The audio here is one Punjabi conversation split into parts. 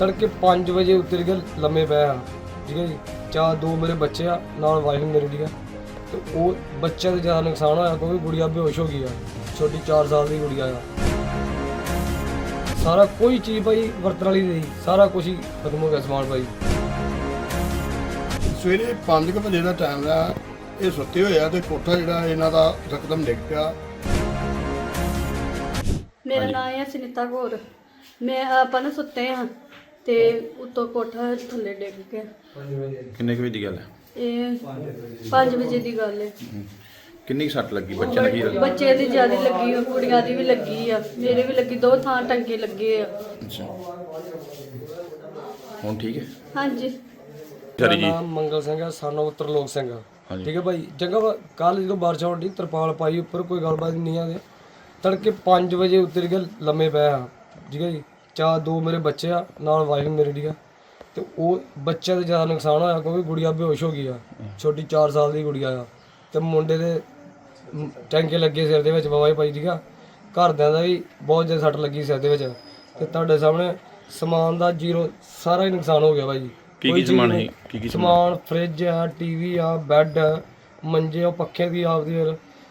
ਤੜਕੇ 5 ਵਜੇ ਉੱਤਰ ਕੇ ਲੰਮੇ ਪਏ ਆ। ਠੀਕ ਹੈ ਜੀ? ਚਾਰ ਦੋ ਮੇਰੇ ਬੱਚੇ ਆ ਨਾਲ ਵਾਈਫ ਮੇਰੀ ਠੀਕ ਹੈ ਤੇ ਉਹ ਬੱਚਿਆਂ ਦਾ ਜ਼ਿਆਦਾ ਨੁਕਸਾਨ ਹੋਇਆ ਕਿਉਂਕਿ ਗੁੜੀਆ ਬੇਹੋਸ਼ ਹੋ ਗਈ ਆ। ਛੋਟੀ 4 ਸਾਲ ਦੀ ਗੁੜੀਆ ਆ। ਸਾਰਾ ਕੋਈ ਚੀਜ਼ ਭਾਈ ਵਰਤਣ ਵਾਲੀ ਨਹੀਂ। ਸਾਰਾ ਕੁਝ ਹੀ ਖਤਮ ਹੋ ਗਿਆ ਸਮਾਨ ਭਾਈ। ਸਵੇਰੇ 5 ਵਜੇ ਦਾ ਟਾਈਮ ਆ ਇਹ ਸੁੱਤੇ ਹੋਏ ਆ ਤੇ ਕੋਠਾ ਜਿਹੜਾ ਇਹਨਾਂ ਦਾ ਰਕਦਮ ਡਿੱਗ ਪਿਆ। ਮੇਰਾ ਨਾਮ ਹੈ ਸੁਨੀਤਾ ਕੌਰ। ਮੈਂ ਆਪਾਂ ਨਾ ਸੁੱਤੇ ਹਾਂ। ਤੇ ਉੱਤੋਂ ਕੋਠਾ ਥੱਲੇ ਡਿੱਗ ਗਿਆ। ਕਿੰਨੇ ਕੁ ਵਜੇ ਦੀ ਗੱਲ ਹੈ? ਇਹ 5 ਵਜੇ ਦੀ ਗੱਲ ਹੈ। ਕਿੰਨੀ ਕੁ ਸੱਟ ਲੱਗੀ ਬੱਚੇ ਲੱਗੀ ਬੱਚੇ ਦੀ ਜ਼ਿਆਦਾ ਲੱਗੀ ਆ ਕੁੜੀਆਂ ਦੀ ਵੀ ਲੱਗੀ ਆ ਮੇਰੇ ਵੀ ਲੱਗੀ ਦੋ ਥਾਂ ਟੰਗੇ ਲੱਗੇ ਆ। ਅੱਛਾ। ਹੁਣ ਠੀਕ ਹੈ? ਹਾਂਜੀ। ਸਰੀ ਮੇਰਾ ਜੀ ਨਾਮ ਮੰਗਲ ਸਿੰਘ ਹੈ ਸਾਨੂੰ ਤਰਲੋਕ ਸਿੰਘ ਆ। ਹਾਂਜੀ। ਠੀਕ ਹੈ ਭਾਈ ਜੰਗਾ ਕੱਲ ਜਦੋਂ ਬਾਰਿਸ਼ ਹੋਣੀ ਤਰਪਾਲ ਪਾਈ ਉੱਪਰ ਕੋਈ ਗੱਲਬਾਤ ਨਹੀਂ ਆਦੇ ਤੜਕੇ 5 ਵਜੇ ਉੱਤਰ ਕੇ ਲੰਮੇ ਪਏ ਆ। ਠੀਕ ਹੈ ਜੀ। ਚਾਰ ਦੋ ਮੇਰੇ ਬੱਚੇ ਆ ਨਾਲ ਵਾਈਫ ਮੇਰੀ ਠੀਕ ਆ। ਤੇ ਉਹ ਬੱਚਿਆਂ ਦਾ ਜ਼ਿਆਦਾ ਨੁਕਸਾਨ ਹੋਇਆ ਕਿਉਂਕਿ ਗੁੜੀਆ ਬੇਹੋਸ਼ ਹੋ ਗਈ ਆ। ਛੋਟੀ 4 ਸਾਲ ਦੀ ਗੁੜੀਆ ਆ। ਤੇ ਮੁੰਡੇ ਦੇ ਟੈਂਕੇ ਲੱਗੇ ਸਿਰ ਦੇ ਵਿੱਚ ਭਾਈ ਠੀਕ ਆ। ਘਰਦਿਆਂ ਦਾ ਵੀ ਬਹੁਤ ਜ਼ਿਆਦਾ ਸੱਟ ਲੱਗੀ ਸਿਰ ਦੇ ਵਿੱਚ। ਤੇ ਤੁਹਾਡੇ ਸਾਹਮਣੇ ਸਮਾਨ ਦਾ ਜ਼ੀਰੋ ਸਾਰਾ ਹੀ ਨੁਕਸਾਨ ਹੋ ਗਿਆ ਭਾਈ ਕੀ ਕੀ ਸਮਾਨ। ਹੈ ਕੀ ਕੀ ਸਮਾਨ ਫ੍ਰਿਜ ਆ ਟੀਵੀ ਆ ਬੈੱਡ ਆ, ਮੰਜੇ ਆ ਪੱਖੇ ਦੀ ਆਪਦੀ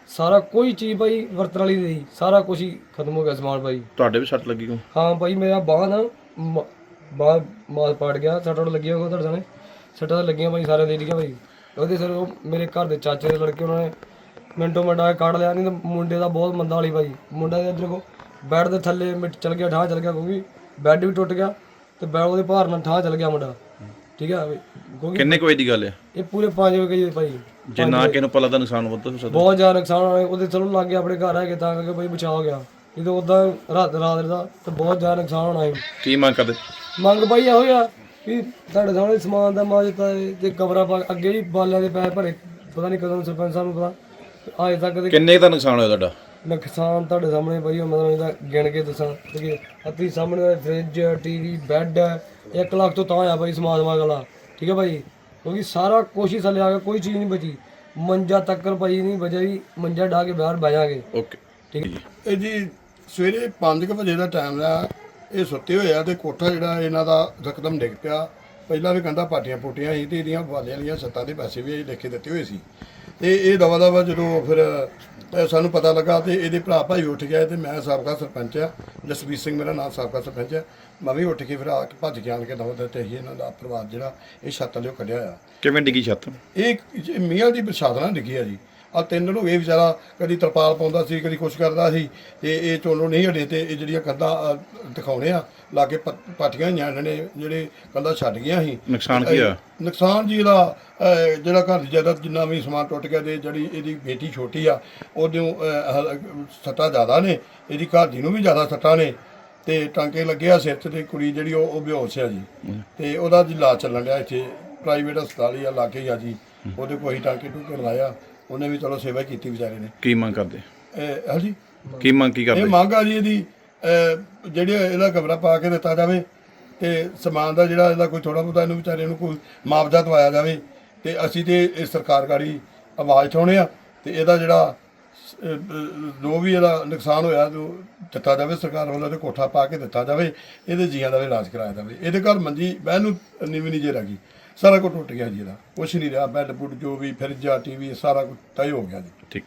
ਸਾਰਾ ਕੋਈ ਚੀਜ਼ ਭਾਈ ਵਰਤਣ ਵਾਲੀ ਨਹੀਂ ਸਾਰਾ ਕੁਝ ਹੀ ਖਤਮ ਹੋ ਗਿਆ ਸਮਾਨ ਭਾਈ ਤੁਹਾਡੇ ਵੀ ਸੱਟ ਲੱਗੀ ਕੋ ਹਾਂ ਭਾਈ ਮੇਰਾ ਬਾਂਹ ਨਾ ਬਾਂਹ ਮਾਸ ਪਾੜ ਗਿਆ ਸੱਟਾਂ ਲੱਗੀਆਂ ਕੋ ਤੁਹਾਡੇ ਸਾਹਮਣੇ। ਸੱਟਾਂ ਤਾਂ ਲੱਗੀਆਂ ਭਾਈ ਸਾਰਿਆਂ ਦੇ ਡੀਆਂ ਭਾਈ ਉਹਦੇ ਸਰ ਉਹ ਮੇਰੇ ਘਰ ਦੇ ਚਾਚੇ ਦੇ ਲੜਕੇ ਉਹਨਾਂ ਨੇ ਮਿੰਟੋ ਮਿੰਟਾ ਕੱਢ ਲਿਆ ਨਹੀਂ ਤਾਂ ਮੁੰਡੇ ਦਾ ਬਹੁਤ ਮੰਦਾ ਵਾਲੀ ਭਾਈ ਮੁੰਡਾ ਦੇ ਇੱਧਰ ਕੋ ਬੈੱਡ ਦੇ ਥੱਲੇ ਮਿੱਟ ਚਲ ਗਿਆ ਠਾਹ ਚਲ ਗਿਆ ਕਿਉਂਕਿ ਬੈੱਡ ਵੀ ਟੁੱਟ ਗਿਆ ਤੇ ਬੈੱਡ ਉਹਦੇ ਭਾਰ ਨਾਲ ਠਾਹ ਚਲ ਗਿਆ ਮੁੰਡਾ। ਠੀਕ ਹੈ ਕਿਉਂਕਿ ਕਿੰਨੇ ਕੁ ਵਜੇ ਦੀ ਗੱਲ ਹੈ ਇਹ ਪੂਰੇ 5 ਵਜੇ ਗਏ ਭਾਈ ਜੇ ਨਾ ਕਿਸੇ ਨੂੰ ਪਲਾ ਦਾ ਨੁਕਸਾਨ ਵੱਧ ਹੋ ਸਕਦਾ। ਬਹੁਤ ਜ਼ਿਆਦਾ ਨੁਕਸਾਨ ਹੋਇਆ ਉਹਦੇ ਚਲੋ ਲੱਗ ਗਿਆ ਆਪਣੇ ਘਰ ਹੈਗੇ ਤਾਂ ਕਰਕੇ ਭਾਈ ਬਚਾ ਹੋ ਗਿਆ। ਇਹ ਤਾਂ ਉਦਾਂ ਰਾਤ ਰਾਤ ਦਾ ਤੇ ਬਹੁਤ ਜ਼ਿਆਦਾ ਨੁਕਸਾਨ ਹੋਣਾ ਕੀ ਮੰਗ ਕਰਦੇ? ਮੰਗ ਭਾਈ ਇਹੋ ਆ ਵੀ ਤੁਹਾਡੇ ਸਾਹਮਣੇ ਸਮਾਨ ਦਾ ਮਾਜਤਾ ਤੇ ਕਬਰਾਂ ਪਾ ਅੱਗੇ ਵੀ ਬਾਲਿਆਂ ਦੇ ਪੈਸੇ ਭਰੇ ਪਤਾ ਨਹੀਂ ਕਦੋਂ ਸਰਪੰਚ ਸਾਹਿਬ ਨੂੰ ਪਤਾ ਅਜੇ ਤੱਕ ਦੇ ਕਿੰਨੇ ਕੁ ਦਾ ਨੁਕਸਾਨ ਹੋਇਆ ਤੁਹਾਡਾ? ਨੁਕਸਾਨ ਤੁਹਾਡੇ ਸਾਹਮਣੇ ਭਾਈ ਉਹ ਮਤਲਬ ਇਹਦਾ ਗਿਣ ਕੇ ਦੱਸਾਂ ਠੀਕ ਹੈ। ਅੱਤੀ ਸਾਹਮਣੇ ਫ੍ਰਿਜ ਟੀਵੀ ਬੈੱਡ 1 ਲੱਖ ਤੋਂ ਤਾਂ ਆ ਭਾਈ ਸਮਾਨ ਵਾਲਾ ਠੀਕ ਹੈ ਭਾਈ ਕਿਉਂਕਿ ਸਾਰਾ ਹੀ ਥੱਲੇ ਆ ਗਿਆ ਕੋਈ ਚੀਜ਼ ਨਹੀਂ ਬਚੀ। ਮੰਜਾ ਤੱਕਰ ਭਾਈ ਨਹੀਂ ਬਚਿਆ ਜੀ ਮੰਜਾ ਢਾ ਕੇ ਬਾਹਰ ਬਹਿ ਓਕੇ। ਠੀਕ ਜੀ ਇਹ ਜੀ ਸਵੇਰੇ 5 ਵਜੇ ਦਾ ਟਾਈਮ ਆ ਇਹ ਸੁੱਤੇ ਹੋਏ ਆ ਤੇ ਕੋਠਾ ਜਿਹੜਾ ਇਹਨਾਂ ਦਾ ਰਕਦਮ ਡਿੱਗ ਪਿਆ। ਪਹਿਲਾਂ ਵੀ ਕੰਧਾਂ ਪਾਟੀਆਂ ਪੋਟੀਆਂ ਸੀ ਤੇ ਇਹਦੀਆਂ ਵਾਲਿਆਂ ਦੀਆਂ ਸੱਤਾਂ ਦੇ ਪੈਸੇ ਵੀ ਇਹ ਲਿਖ ਕੇ ਦਿੱਤੇ ਹੋਏ ਸੀ। ਤੇ ਇਹ ਦਵਾ ਦਵਾ ਜਦੋਂ ਫਿਰ ਸਾਨੂੰ ਪਤਾ ਲੱਗਾ ਤੇ ਇਹਦੇ ਭਰਾ ਭਾਈ ਉੱਠ ਗਏ ਤੇ ਮੈਂ ਸਾਬਕਾ ਸਰਪੰਚ ਆ। ਜਸਵੀਰ ਸਿੰਘ ਮੇਰਾ ਨਾਮ ਸਾਬਕਾ ਸਰਪੰਚ ਆ। ਮੈਂ ਵੀ ਉੱਠ ਕੇ ਫਿਰ ਆ ਕੇ ਭੱਜ ਕੇ ਆਣ ਕੇ ਦਵਾ ਦਿੱਤੇ ਸੀ ਇਹਨਾਂ ਦਾ ਪਰਿਵਾਰ ਜਿਹੜਾ ਇਹ ਛੱਤ ਲਿਓ ਕੱਢਿਆ ਆ। ਕਿਵੇਂ ਡਿੱਗੀ ਛੱਤ? ਇਹ ਮੀਆਂ ਦੀ ਬਸਾਦਨਾ ਲਿਖੀ ਆ ਜੀ। ਆ ਤਿੰਨ ਨੂੰ ਇਹ ਵਿਚਾਰਾ ਕਦੀ ਤਰਪਾਲ ਪਾਉਂਦਾ ਸੀ ਕਦੀ ਕੁਛ ਕਰਦਾ ਸੀ। ਤੇ ਇਹ ਚੋਲੋ ਨਹੀਂ ਹਟੇ ਤੇ ਇਹ ਜਿਹੜੀਆਂ ਅ, ਦਿਖਾਉਣੇ ਆ ਲਾਗੇ ਪ- ਪਾਟੀਆਂ ਹੋਈਆਂ ਇਹਨਾਂ ਨੇ ਜਿਹੜੇ ਕੰਧਾਂ ਛੱਡ ਗਈਆਂ ਸੀ। ਨੁਕਸਾਨ ਕੀ ਹੋਇਆ ਨੁਕਸਾਨ ਜੀ ਅ, ਜਿਹੜਾ ਘਰ ਦੀ ਜਾਇਦਾਦ ਜਿੰਨਾ ਵੀ ਸਮਾਨ ਟੁੱਟ ਗਿਆ ਤੇ ਜਿਹੜੀ ਇਹਦੀ ਬੇਟੀ ਛੋਟੀ ਆ ਉਹਦੇ ਸੱਟਾਂ ਜ਼ਿਆਦਾ ਨੇ ਇਹਦੀ ਘਰ ਦੀ ਨੂੰ ਵੀ ਜ਼ਿਆਦਾ ਸੱਟਾਂ ਨੇ ਤੇ ਟਾਂਕੇ ਲੱਗੇ ਆ ਸਿਰ ਤੇ ਕੁੜੀ ਜਿਹੜੀ ਉਹ ਬੇਹੋਸ਼ ਆ ਜੀ। ਤੇ ਉਹਦਾ ਜੀ ਇਲਾਜ ਚੱਲਣ ਡਿਆ ਇੱਥੇ ਪ੍ਰਾਈਵੇਟ ਹਸਪਤਾਲ ਹੀ ਆ ਲਾਗੇ ਆ ਜੀ। ਉਹਦੇ ਕੋਈ ਟਾਂਕੇ ਟੂਕੇ ਲਾਇਆ ਉਹਨੇ ਵੀ ਚਲੋ ਸੇਵਾ ਕੀਤੀ ਵਿਚਾਰੇ ਨੇ। ਕੀ ਮੰਗ ਕਰਦੇ? ਇਹ ਹਾਂਜੀ ਕੀ ਮੰਗ ਕੀ ਇਹ ਕਰਦੇ ਮੰਗ ਆ ਜੀ ਇਹਦੀ ਅਹ, ਜਿਹੜੀ ਇਹਦਾ ਕਮਰਾ ਪਾ ਕੇ ਦਿੱਤਾ ਜਾਵੇ ਤੇ ਸਮਾਨ ਦਾ ਜਿਹੜਾ ਇਹਦਾ ਕੋਈ ਥੋੜਾ ਬਹੁਤਾ ਇਹਨੂੰ ਵਿਚਾਰੇ ਨੂੰ ਕੋਈ ਮੁਆਵਜ਼ਾ ਦਵਾਇਆ ਜਾਵੇ ਤੇ ਅਸੀਂ ਤੇ ਇਹ ਸਰਕਾਰਕਾਰੀ ਆਵਾਜ਼ ਉਠਾਉਣੇ ਆ ਤੇ ਇਹਦਾ ਜਿਹੜਾ ਅਹ, ਅਹ, ਜੋ ਵੀ ਇਹਦਾ ਨੁਕਸਾਨ ਹੋਇਆ ਜੋ ਦਿੱਤਾ ਜਾਵੇ ਸਰਕਾਰ ਵੱਲੋਂ ਤੇ ਕੋਠਾ ਪਾ ਕੇ ਦਿੱਤਾ ਜਾਵੇ ਇਹਦੇ ਜੀਆਂ ਦਾ ਵੀ ਇਲਾਜ ਕਰਾਇਆ ਜਾਵੇ। ਇਹਦੇ ਘਰ ਮੰਜੀ ਬਹਿਣ ਨੂੰ ਨੀਵੀਂ ਨਹੀਂ ਜੇ ਲੱਗੀ ਸਾਰਾ ਕੁਝ ਟੁੱਟ ਗਿਆ ਜੀ ਇਹਦਾ। ਕੁਛ ਨਹੀਂ ਰਿਹਾ ਬੈੱਡ ਬੁੱਡ ਜੋ ਵੀ ਫਰਿੱਜਾ ਟੀਵੀ ਸਾਰਾ ਕੁਝ ਤੈ ਹੋ ਗਿਆ ਜੀ। ਠੀਕ।